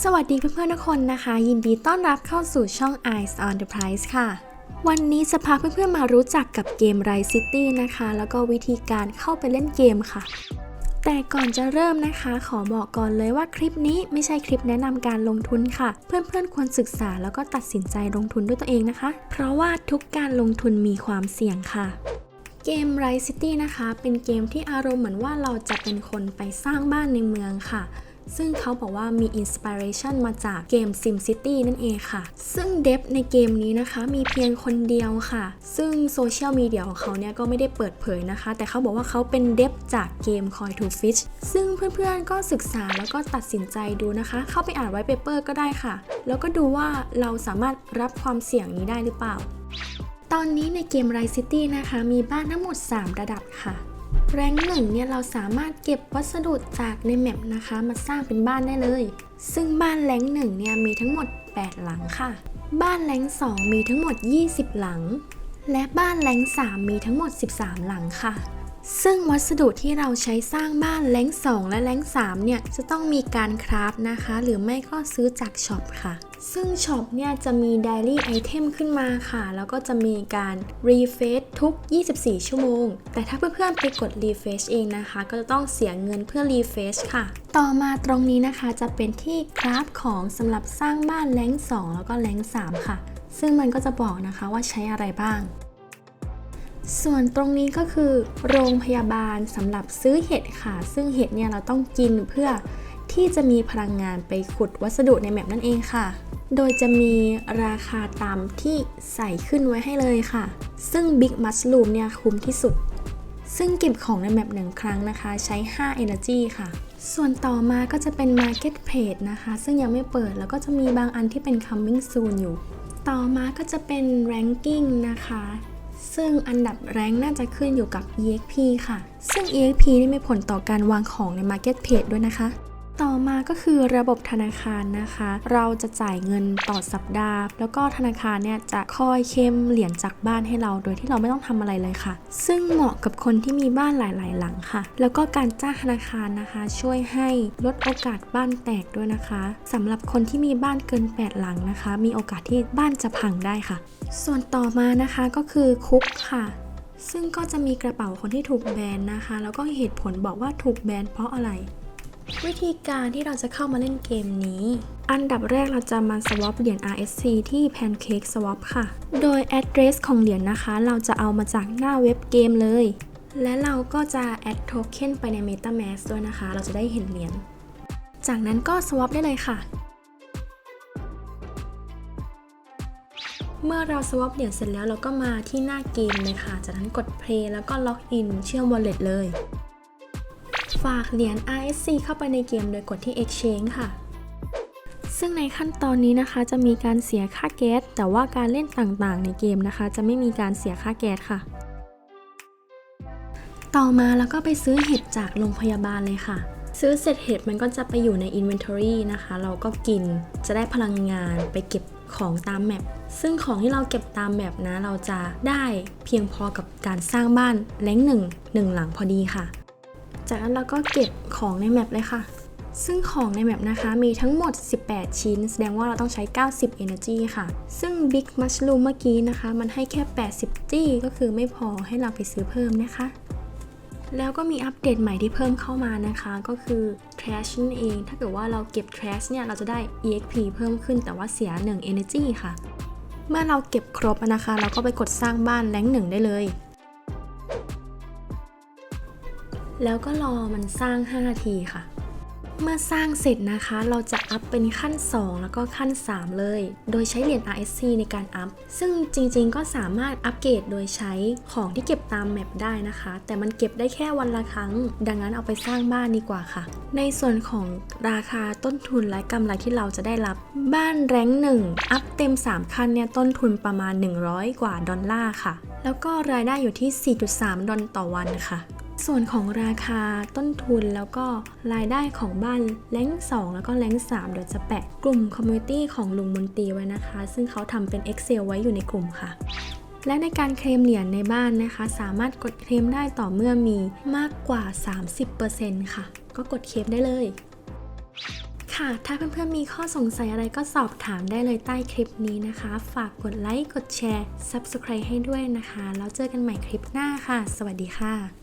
สวัสดีเพื่อนๆทุกคนนะคะ ยินดีต้อนรับเข้าสู่ช่อง Eyes on the Prize ค่ะ วันนี้จะพาเพื่อนๆมารู้จักกับเกม Rise City นะคะ แล้วก็วิธีการเข้าไปเล่นเกมค่ะ แต่ก่อนจะเริ่มนะคะ ขอบอกก่อนเลยว่าคลิปนี้ไม่ใช่คลิปแนะนำการลงทุนค่ะ เพื่อนๆควรศึกษาแล้วก็ตัดสินใจลงทุนด้วยตัวเองนะคะ เพราะว่าทุกการลงทุนมีความเสี่ยงค่ะเกม Rise City นะคะ เป็นเกมที่อารมณ์เหมือนว่าเราจะเป็นคนไปสร้างบ้านในเมืองค่ะ ซึ่งเขาบอกว่ามีอินสปิเรชันมาจากเกม Sim City นั่นเองค่ะ ซึ่งเดฟในเกมนี้นะคะมีเพียงคนเดียวค่ะ ซึ่งโซเชียลมีเดียของเขาเนี่ยก็ไม่ได้เปิดเผยนะคะ แต่เขาบอกว่าเขาเป็นเดฟจากเกม Coin to Fish ซึ่งเพื่อนๆก็ศึกษาแล้วก็ตัดสินใจดูนะคะ เข้าไปอ่านไว้เปเปอร์ก็ได้ค่ะ แล้วก็ดูว่าเราสามารถรับความเสี่ยงนี้ได้หรือเปล่า ตอนนี้ในเกม Rise City นะคะ มีบ้านทั้งหมด 3 ระดับค่ะ แรงหนึ่งเนี่ยเราสามารถเก็บวัสดุจากในแมปนะคะ มาสร้างเป็นบ้านได้เลย ซึ่งบ้านแรงหนึ่งเนี่ยมีทั้งหมด 8 หลังค่ะ บ้านแรง2มีทั้งหมด 20 หลัง และบ้านแรง3มีทั้งหมด 13 หลังค่ะ ซึ่งวัสดุที่เราใช้สร้างบ้านแรง2 และแรง3เนี่ยจะต้องมีการคราฟนะคะ หรือไม่ก็ซื้อจากช็อปค่ะ ซึ่งช็อปเนี่ยจะมี Daily Item ขึ้นมาค่ะ แล้วก็จะมีการ Refresh ทุก 24 ชั่วโมง แต่ถ้าเพื่อนๆไปกด Refresh เองนะคะ ก็จะต้องเสียเงินเพื่อ Refresh ค่ะ ต่อมาตรงนี้นะคะจะเป็นที่คราฟของสำหรับสร้างบ้านแรง2 แล้วก็แรง3 ค่ะ ซึ่งมันก็จะบอกนะคะว่าใช้อะไรบ้าง ส่วนตรงนี้ก็คือ โรงพยาบาลสำหรับซื้อเห็ดค่ะ ซึ่งเห็ดเนี่ยเราต้องกินเพื่อที่จะมีพลังงานไปขุดวัสดุในแมปนั่นเองค่ะ โดยจะมีราคาตามที่ใส่ขึ้นไว้ให้เลยค่ะ ซึ่ง Big Mushroom เนี่ยคุ้มที่สุด ซึ่งเก็บของในแมปหนึ่งครั้งนะคะ ใช้ 5 Energy ค่ะ ส่วนต่อมาก็จะเป็น Market Page นะคะ ซึ่งยังไม่เปิดแล้วก็จะมีบางอันที่เป็น Coming Soon อยู่ ต่อมาก็จะเป็น Ranking นะคะ ซึ่งอันดับแรงน่าจะขึ้นอยู่กับ EXP ค่ะ ซึ่ง EXP นี่มีผลต่อการวางของใน Market Page ด้วยนะคะ ต่อมาก็คือระบบธนาคารนะคะ เราจะจ่ายเงินต่อสัปดาห์ แล้วก็ธนาคารเนี่ยจะคอยเค็มเหรียญจากบ้านให้เรา โดยที่เราไม่ต้องทำอะไรเลยค่ะ ซึ่งเหมาะกับคนที่มีบ้านหลาย ๆ หลังค่ะ แล้วก็การจ้างธนาคารนะคะ ช่วยให้ลดโอกาสบ้านแตกด้วยนะคะสำหรับคนที่มีบ้านเกิน 8 หลังนะคะ มีโอกาสที่บ้านจะพังได้ค่ะ ส่วนต่อมานะคะก็คือคุกค่ะซึ่งก็จะมีกระเป๋าคนที่ถูกแบนนะคะ แล้วก็เหตุผลบอกว่าถูกแบนเพราะอะไร วิธีการที่เราจะเข้ามาเล่นเกมนี้ อันดับแรกเราจะมา swap เหรียญ RSC ที่ Pancake Swap ค่ะ โดย address ของเหรียญนะคะ เราจะเอามาจากหน้าเว็บเกมเลย และเราก็จะ add token ไปใน MetaMask ด้วยนะคะ เราจะได้เห็นเหรียญ จากนั้นก็ swap ได้เลยค่ะ เมื่อเรา swap เหรียญเสร็จแล้วเราก็มาที่หน้าเกมเลยค่ะ จากนั้นกด play แล้วก็ log in เชื่อม wallet เลย ฝากเหรียญ RSC เข้าไปในเกมโดยกดที่ exchange ค่ะ ซึ่งในขั้นตอนนี้นะคะจะมีการเสียค่าแก๊ส แต่ว่าการเล่นต่างๆ ในเกมนะคะ จะไม่มีการเสียค่าแก๊สค่ะ ต่อมาแล้วก็ไปซื้อเห็ดจากโรงพยาบาลเลยค่ะ ซื้อเสร็จเห็ดมันก็จะไปอยู่ใน Inventory นะคะ เราก็กินจะได้พลังงานไปเก็บของตามแมป ซึ่งของที่เราเก็บตามแมปนะ เราจะได้เพียงพอกับการสร้างบ้านแล้งหนึ่งหนึ่งหลังพอดีค่ะ จากนั้นเราก็เก็บของในแมปเลยค่ะ ซึ่งของในแมปนะคะมีทั้งหมด 18 ชิ้น แสดงว่าเราต้องใช้ 90 Energy ค่ะ ซึ่ง Big Mushroom เมื่อกี้นะคะ มันให้แค่ 80 G ก็คือไม่พอให้เราไปซื้อเพิ่มนะคะแล้วก็มีอัปเดตใหม่ที่เพิ่มเข้ามานะคะ ก็คือ Trash นั่นเอง ถ้าเกิดว่าเราเก็บ Trash เนี่ย เราจะได้ EXP เพิ่มขึ้นแต่ว่าเสีย 1 Energy ค่ะ เมื่อเราเก็บครบนะคะ เราก็ไปกดสร้างบ้านแรงหนึ่งได้เลย แล้วก็รอมันสร้าง 5 นาทีค่ะ เมื่อสร้างเสร็จนะคะ เราจะอัพเป็นขั้น 2 แล้วก็ขั้น 3 เลย โดยใช้เหรียญ RSC ในการอัพ ซึ่งจริงๆ ก็สามารถอัปเกรดโดยใช้ของที่เก็บตามแมปได้นะคะ แต่มันเก็บได้แค่วันละครั้ง ดังนั้นเอาไปสร้างบ้านดีกว่าค่ะ ในส่วนของราคาต้นทุนและกำไรที่เราจะได้รับ บ้านแรงหนึ่งอัพเต็ม 3 ขั้นเนี่ยต้นทุนประมาณ 100 กว่าดอลลาร์ค่ะ แล้วก็รายได้อยู่ที่ 4.3 ดอลต่อวันค่ะ ส่วนของราคาต้นทุนแล้วก็รายได้ของบ้านแรง2 แล้วก็แรง3 เดี๋ยวจะแปะกลุ่มคอมมูนิตี้ของลุงมนตรีไว้นะคะ ซึ่งเขาทำเป็น Excel ไว้อยู่ในกลุ่มค่ะและในการเคลมเหรียญในบ้านนะคะ สามารถกดเคลมได้ต่อเมื่อมีมากกว่า 30%ค่ะ ก็กดเคลมได้เลย ค่ะ ถ้าเพื่อนๆมีข้อสงสัยอะไรก็สอบถามได้เลยใต้คลิปนี้นะคะ ฝากกดไลค์ กดแชร์ Subscribe ให้ด้วยนะคะ แล้วเจอกันใหม่คลิปหน้าค่ะ สวัสดีค่ะ